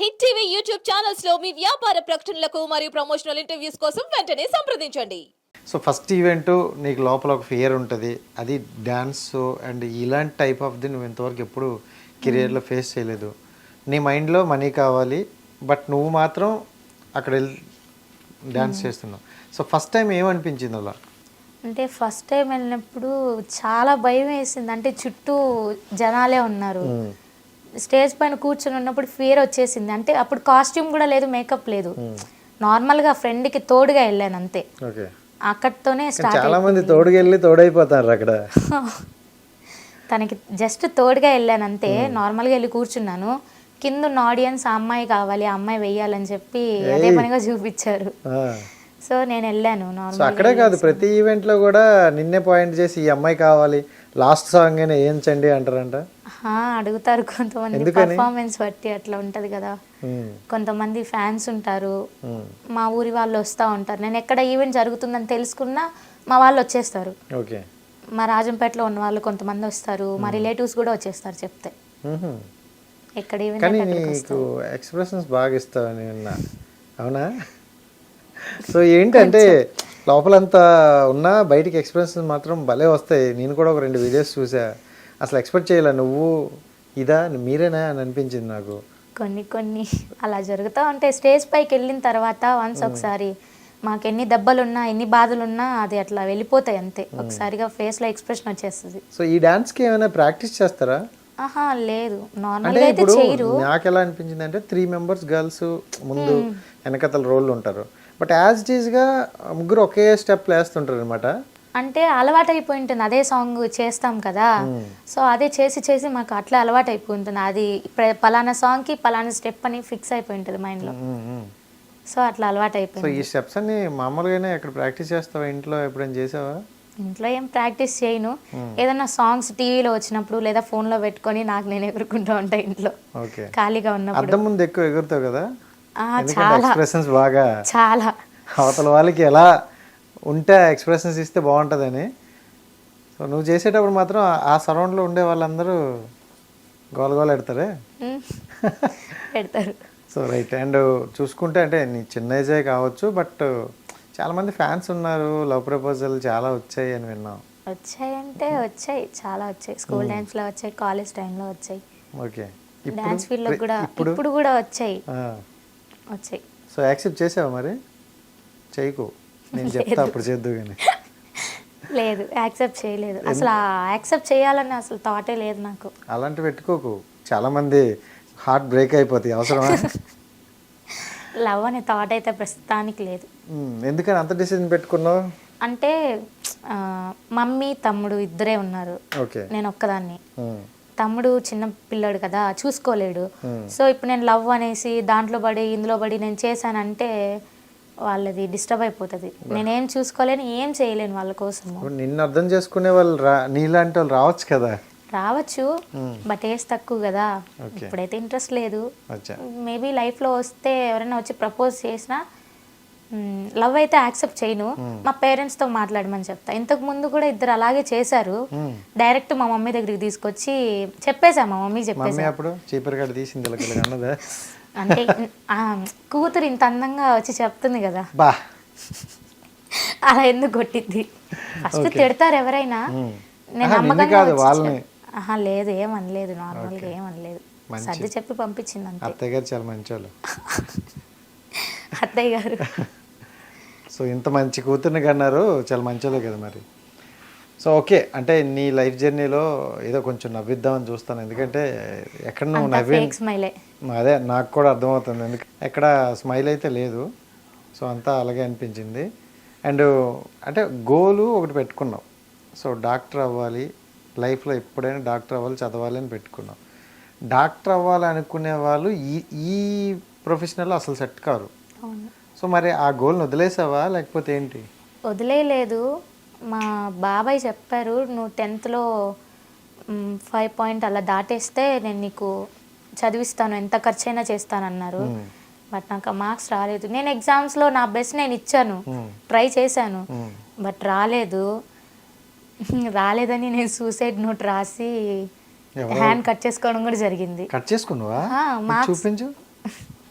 Hit TV YouTube ఛానల్స్లో మీ వ్యాపార ప్రకటనలకు మరియు ప్రమోషనల్ ఇంటర్వ్యూస్ కోసం వెంటనే సంప్రదించండి. సో ఫస్ట్ ఈవెంట్ నీకు లోపల ఒక ఫియర్ ఉంటుంది. అది డ్యాన్స్ అండ్ ఇలాంటి టైప్ ఆఫ్ ది నువ్వు ఇంతవరకు ఎప్పుడు కెరియర్లో ఫేస్ చేయలేదు. నీ మైండ్లో మనీ కావాలి బట్ నువ్వు మాత్రం అక్కడ వెళ్ళి డ్యాన్స్ చేస్తున్నావు. సో ఫస్ట్ టైం ఏమనిపించింది అలా? అంటే ఫస్ట్ టైం వెళ్ళినప్పుడు చాలా భయం వేసింది. అంటే చుట్టూ జనాలే ఉన్నారు. స్టేజ్ పైన కూర్చొని ఉన్నప్పుడు ఫియర్ వచ్చేసింది. అంటే అప్పుడు కాస్ట్యూమ్ కూడా లేదు మేకప్ లేదు. నార్మల్గా ఫ్రెండ్కి తోడుగా వెళ్ళాను అంతే. అక్కడితోనే చాలా మంది తోడుకెళ్ళి తోడైపోతారు అక్కడ. తనకి జస్ట్ తోడుగా వెళ్ళాను అంతే. నార్మల్గా వెళ్ళి కూర్చున్నాను. కింద ఉన్న ఆడియన్స్ ఆ అమ్మాయి కావాలి ఆ అమ్మాయి వెయ్యాలని చెప్పి అదే పనిగా చూపించారు. సో నేను వెళ్ళాను నార్మల్ అక్కడే కాదు ప్రతి ఈవెంట్లో కూడా నిన్నే పాయింట్ చేసి ఈ అమ్మాయి కావాలి లాస్ట్ సాంగ్ అయినా ఏంచండి అంటారంట? అడుగుతారు కొంతమంది? పర్ఫార్మెన్స్ బట్టి అట్లా ఉంటది కదా. కొంతమంది ఫ్యాన్స్ ఉంటారు. మా ఊరి వాళ్ళు వస్తూ ఉంటారు. నేను ఎక్కడ ఈవెంట్ జరుగుతుందని తెలుసుకున్నా మా వాళ్ళు వచ్చేస్తారు. మా రాజంపేటలో ఉన్న వాళ్ళు కొంతమంది వస్తారు. మా రిలేటివ్స్ కూడా వచ్చేస్తారు చెప్తే. ఎక్కడ ఈవెంట్ కానీ నీకు ఎక్స్ప్రెషన్స్ బాగా ఇస్తావని విన్నా. అవునా? సో ఏంటంటే లోపలంతా ఉన్నా బయటికి ఎక్స్ప్రెషన్స్ మాత్రం భలే వస్తాయి. నేను కూడా ఒక రెండు వీడియోస్ చూసా. అసలు ఎక్స్పెక్ట్ చేయలే. నువ్వు ఇదా? మీరేనా? అని అనిపించింది నాకు. కొన్ని కొన్ని. అలా జరుగుతూ ఉంటాయి స్టేజ్ పైకి వెళ్ళిన తర్వాత వన్స్ ఒకసారి మాకు ఎన్ని దెబ్బలున్నా ఎన్ని బాధలున్నా అది అట్లా వెళ్ళిపోతాయి అంతే. ఒకసారిగా ఫేస్లో ఎక్స్ప్రెషన్ వచ్చేస్తుంది. సో ఈ డాన్స్కి ఏమైనా ప్రాక్టీస్ చేస్తారా? ఆహా లేదు. నార్మల్గా అయితే చేయరు. నాకు ఎలా అనిపించింది అంటే త్రీ మెంబర్స్ గర్ల్స్ ముందు వెనకతల రోల్ ఉంటారు. బట్ యాజ్ ఇట్ ఈస్గా ముగ్గురు ఒకే స్టెప్ వేస్తుంటారు అనమాట అంటే అలవాటు అయిపోయి ఉంటుంది అదే సాంగ్ చేస్తాం కదా. సో అదే చేసి చేసి మాకు అట్లా అలవాటు అయిపోయి ఉంటుంది అది పలానా సాంగ్కి పలానా స్టెప్ అని ఫిక్స్ అయిపోయి ఉంటుంది మైండ్లో సో అట్లా అలవాటు సో అయిపోయింది ఈ స్టెప్స్ అన్ని మామూలుగానే ఎక్కడ ప్రాక్టీస్ చేస్తావా? ఇంట్లో ఎప్పుడైనా చేసావా? ఇంట్లో ఏం ప్రాక్టీస్ చేయను. ఏదైనా సాంగ్స్ టీవీలో వచ్చినప్పుడు లేదా ఫోన్లో పెట్టుకొని నాకు నేను ఎగురుకుంటూ ఉంటా ఇంట్లో. ఖాళీగా ఉన్నప్పుడు. ముందు ఎక్కువ ఎగురుతావు కదా? ఎక్స్ప్రెషన్స్ బాగా చాలా. అవతల వాళ్ళకి ఎలా ఉంటే ఎక్స్ప్రెషన్స్ ఇస్తే బాగుంటుందని. సో నువ్వు చేసేటప్పుడు మాత్రం ఆ- సరౌండ్లో ఉండే వాళ్ళందరూ గోల గోల ఎడతారే? ఉమ్, పెడతారు సో రైట్ అండ్ చూసుకుంటే అంటే నీ చిన్న ఏజే కావచ్చు బట్ చాలామంది ఫ్యాన్స్ ఉన్నారు. లవ్ ప్రపోజల్ చాలా వచ్చాయి అని విన్నాం. వచ్చాయంటే వచ్చాయి. చాలా వచ్చాయి. స్కూల్ టైమ్స్లో వచ్చాయి. కాలేజ్ టైంలో వచ్చాయి. ఓకే డాన్స్ ఫీల్డ్లో కూడా ఇప్పుడు ఇప్పుడు కూడా వచ్చాయి. వచ్చాయి. సో యాక్సెప్ట్ చేసావా మరి? చేయకు. నేను చెప్తా అప్పుడు చేద్దు కానీ లేదు యాక్సెప్ట్ చేయలేదు. అసలు యాక్సెప్ట్ చేయాలని అసలు థాటే లేదు నాకు. అలాంటి పెట్టుకోకు. చాలామంది హార్ట్ బ్రేక్ అయిపోతాయి. అవసరమా? లవ్ అనే థాట్ అయితే ప్రస్తుతానికి లేదు. ఎందుకని అంత డిసిజన్ పెట్టుకున్నావు? అంటే మమ్మీ తమ్ముడు ఇద్దరే ఉన్నారు. నేను ఒక్కదాన్ని. తమ్ముడు చిన్న పిల్లాడు కదా చూసుకోలేడు. Hmm. సో ఇప్పుడు నేను లవ్ అనేసి దాంట్లో పడి ఇందులో పడి నేను చేశానంటే వాళ్ళది డిస్టర్బ్ అయిపోతుంది. నేనేం చూసుకోలేను ఏం చేయలేను వాళ్ళ ఇప్పుడు నిన్ను అర్థం చేసుకునే వాళ్ళు రా నీలాంటి వాళ్ళు రావచ్చు కదా? రావచ్చు బట్ ఏజ్ తక్కువ కదా. ఇప్పుడైతే ఇంట్రెస్ట్ లేదు. మేబీ లైఫ్లో వస్తే ఎవరైనా వచ్చి ప్రపోజ్ చేసినా లవ్ అయితే యాక్సెప్ట్ చేయను. మా పేరెంట్స్తో మాట్లాడమని చెప్తా. ఇంతకు ముందు కూడా ఇద్దరు అలాగే చేశారు. డైరెక్ట్ మా మమ్మీ దగ్గరికి తీసుకొచ్చి చెప్పేసా మా మమ్మీ చెప్పేసా అంటే ఆ, కూతురు ఇంత అందంగా వచ్చి చెప్తుంది కదా. అలా ఎందుకు కొట్టిద్ది? ఫస్ట్ తిడతారు ఎవరైనా. నేను నమ్మకంగా లేదు ఏమనలేదు నార్మల్గా ఏమనలేదు సర్ది చెప్పి పంపించింది అంతే. అత్తయ్య గారు చాలా మంచి అత్తయ్య గారు. సో ఇంత మంచి కూతుర్ని కన్నారు చాలా మంచోళ్ళే కదా మరి. సో ఓకే అంటే నీ లైఫ్ జర్నీలో ఏదో కొంచెం నవ్విద్దామని చూస్తాను. ఎందుకంటే ఎక్కడ నువ్వు నవ్వి అదే నాకు కూడా అర్థమవుతుంది. ఎందుకు ఎక్కడ స్మైల్ అయితే లేదు. సో అంతా అలాగే అనిపించింది. అండ్ అంటే గోలు ఒకటి పెట్టుకున్నావు సో డాక్టర్ అవ్వాలి లైఫ్లో ఎప్పుడైనా డాక్టర్ అవ్వాలి చదవాలి అని పెట్టుకున్నావు డాక్టర్ అవ్వాలి అనుకునే వాళ్ళు ఈ ఈ ప్రొఫెషనల్లో అసలు సెట్ కారు. సో మరి ఆ గోల్ని వదిలేసావా? లేకపోతే ఏంటి? వదిలేయలేదు. మా బాబాయ్ చెప్పారు నువ్వు టెన్త్లో ఫైవ్ పాయింట్ అలా దాటేస్తే నేను నీకు చదివిస్తాను ఎంత ఖర్చైనా చేస్తానన్నారు. బట్ నాకు ఆ మార్క్స్ రాలేదు. నేను ఎగ్జామ్స్లో నా బెస్ట్ నేను ఇచ్చాను ట్రై చేశాను బట్ రాలేదు. రాలేదని నేను సూసైడ్ నోట్ రాసి హ్యాండ్ కట్ చేసుకోవడం కూడా జరిగింది. కట్ చేసుకున్నావా? చూపించు.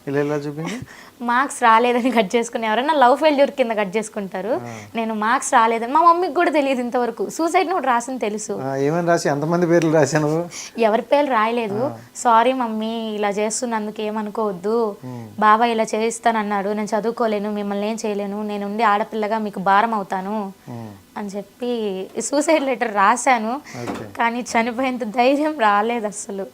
ఇలా ఇలా చూపించి? మార్క్స్ రాలేదని కట్ చేసుకుని ఎవరైనా లవ్ ఫెయిల్యూర్ కింద కట్ చేసుకుంటారు. నేను మార్క్స్ రాలేదని మా మమ్మీకి కూడా తెలియదు ఇంతవరకు. సూసైడ్ నోట్ రాసింది తెలుసు. ఆ, ఏమని రాసి ఎంతమంది పేర్లు రాశాను ఎవరి పేరు రాయలేదు. సారీ మమ్మీ ఇలా చేస్తున్నందుకు ఏమనుకోవద్దు. బాబాయ్ ఇలా చేయిస్తానన్నాడు. నేను చదువుకోలేను మిమ్మల్ని ఏం చేయలేను. నేను ఉండి ఆడపిల్లగా మీకు భారం అవుతాను. అని చెప్పి సూసైడ్ లెటర్ రాశాను. కానీ చనిపోయేంత ధైర్యం రాలేదు అసలు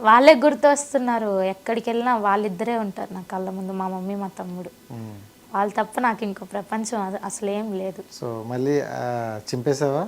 వాళ్ళే గుర్తు వస్తున్నారు ఎక్కడికి వెళ్ళినా వాళ్ళిద్దరే ఉంటారు నా కళ్ళ ముందు మా మమ్మీ మా తమ్ముడు. వాళ్ళు తప్ప నాకు ఇంకో ప్రపంచం అసలు ఏం లేదు. సో మళ్ళీ చింపేసావా